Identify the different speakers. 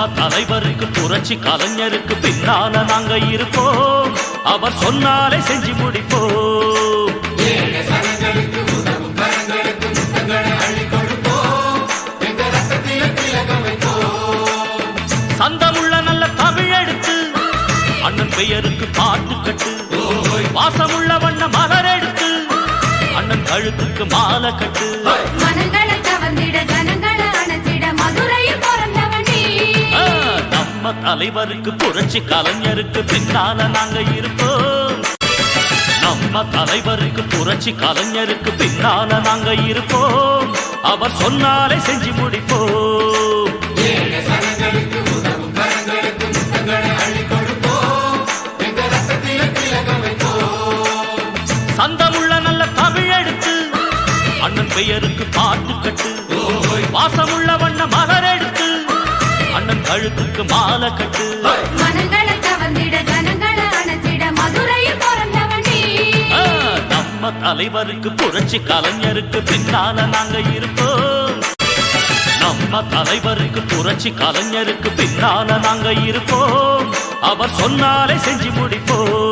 Speaker 1: நம்ம தலைவருக்கு புரட்சி கலைஞருக்கு பின்னால நாங்க இருப்போம். அவர் சொன்னாலே செஞ்சு முடிப்போம். சந்தமுள்ள நல்ல தமிழ் எடுத்து அண்ணன் பெயருக்கு பாட்டு கட்டு வாசமுள்ள வண்ண மலர் எடுத்து அண்ணன் கழுத்துக்கு மாலை கட்டு.
Speaker 2: மனங்களை கவர்ந்திட
Speaker 1: நம்ம தலைவருக்கு புரட்சி கலைஞருக்கு பின்னால நாங்க இருப்போம். நம்ம தலைவருக்கு புரட்சி கலைஞருக்கு பின்னால நாங்க இருப்போம். அவர் சொன்னாலே செஞ்சு முடிப்போம். சந்தமுள்ள நல்ல தமிழ் எடுத்து அண்ணன் பெயருக்கு பாட்டு கட்டு வாசமுள்ள வண்ண மலர் எடுத்து கழுத்துக்கு மாலை கட்டு.
Speaker 2: மனங்களை கவர்ந்திட ஜனங்களை அணைச்சிட மதுரையில் பிறந்தவன் நீ.
Speaker 1: ஆ, நம்ம தலைவருக்கு புரட்சி கலைஞருக்கு பின்னால நாங்க இருப்போம். நம்ம தலைவருக்கு புரட்சி கலைஞருக்கு பின்னால நாங்க இருப்போம். அவர் சொன்னாலே செஞ்சு முடிப்போம்.